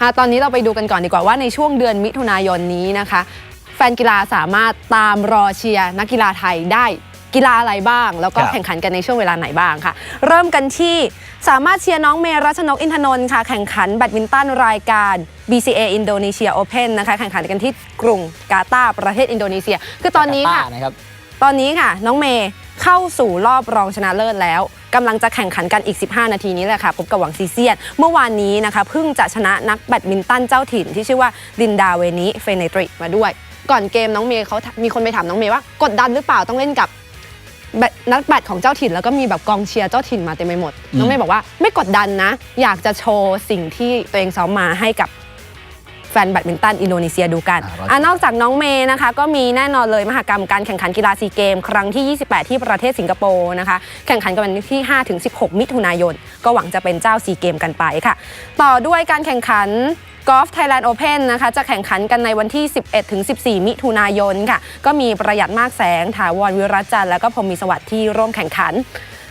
ค่ะตอนนี้เราไปดูกันก่อนดีกว่าว่าในช่วงเดือนมิถุนายนนี้นะคะ แฟนกีฬาสามารถตามรอเชียร์นักกีฬาไทยได้กีฬาอะไรบ้าง แล้วก็ครับแข่งขันกันในช่วงเวลาไหนบ้างค่ะ เริ่มกันที่สามารถเชียร์น้องเมรัชนกอินทนนท์ค่ะ แข่งขันแบดมินตันรายการ BCA Indonesia Open นะคะแข่งขันกันที่กรุงกาตาร์ประเทศอินโดนีเซีย คือตอนนี้ค่ะจาการ์ตานะครับตอนนี้ค่ะ น้องเมย์ เข้าสู่รอบรองชนะเลิศแล้วกำลังจะแข่งขันกันอีก 15 นาทีนี้แหละค่ะ พบกับหวังซีเซียน เมื่อวานนี้นะคะเพิ่งจะชนะนักแบดมินตันเจ้าถิ่นที่ชื่อว่าลินดาเวนิเฟเนตริมาด้วย ก่อนเกมน้องเมย์เขามีคนไปถามน้องเมย์ว่ากดดันหรือเปล่าต้องเล่นกับนักแบดของเจ้าถิ่นแล้วก็มีแบบกองเชียร์เจ้าถิ่นมาเต็มไปหมด น้องเมย์บอกว่าไม่กดดันนะ อยากจะโชว์สิ่งที่ตัวเองซ้อมมาให้กับ ฟนแบดมินตันอินโดนีเซียดูกันอ่ารอดูอ่านอกจากน้องเมย์นะคะก็มีแน่นอนเลยมหกรรมการแข่งขันกีฬาซีเกม ครั้งที่ 28 ที่ประเทศสิงคโปร์นะคะแข่งขันกันวันที่ 5-16 มิถุนายน ก็หวังจะเป็นเจ้าซีเกมกันไปค่ะ ต่อด้วยการแข่งขันกอล์ฟไทยแลนด์โอเพนนะคะจะแข่งขันกันในวันที่ 11-14 มิถุนายนค่ะ ก็มีประหยัดมากแสง ถาวรวิรัตจันทร์และก็พรหมมีสวัสดิ์ที่ร่วมแข่งขัน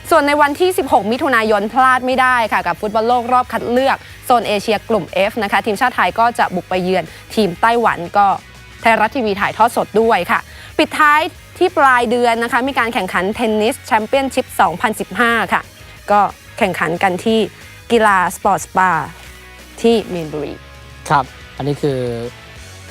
ส่วนในวันที่ 16 มิถุนายนพลาดไม่ได้ค่ะกับฟุตบอลโลกรอบคัดเลือกโซนเอเชียกลุ่ม F นะคะทีมชาติไทยก็จะบุกไปเยือนทีมไต้หวันก็ไทยรัฐทีวีถ่ายทอดสดด้วยค่ะ ปิดท้ายที่ปลายเดือนนะคะ มีการแข่งขันเทนนิสแชมเปี้ยนชิพ 2015 ค่ะ ก็แข่งขันกันที่กีฬาสปอร์ตสปาที่มีนบุรี ครับ อันนี้คือ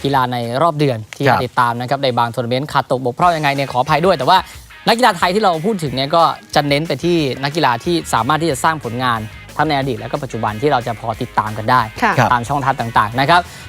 กีฬาในรอบเดือนที่ครับติดตามนะครับในบางทัวร์นาเมนต์ขาดตกบกพร่องยังไงเนี่ยขออภัยด้วย แต่ว่า นักกีฬาไทยที่เราพูดถึงเนี่ยก็จะเน้นไปที่นักกีฬาที่สามารถที่จะสร้างผลงานทั้งในอดีตและก็ปัจจุบันที่เราจะพอติดตามกันได้ค่ะครับตามช่องทางต่างๆนะครับ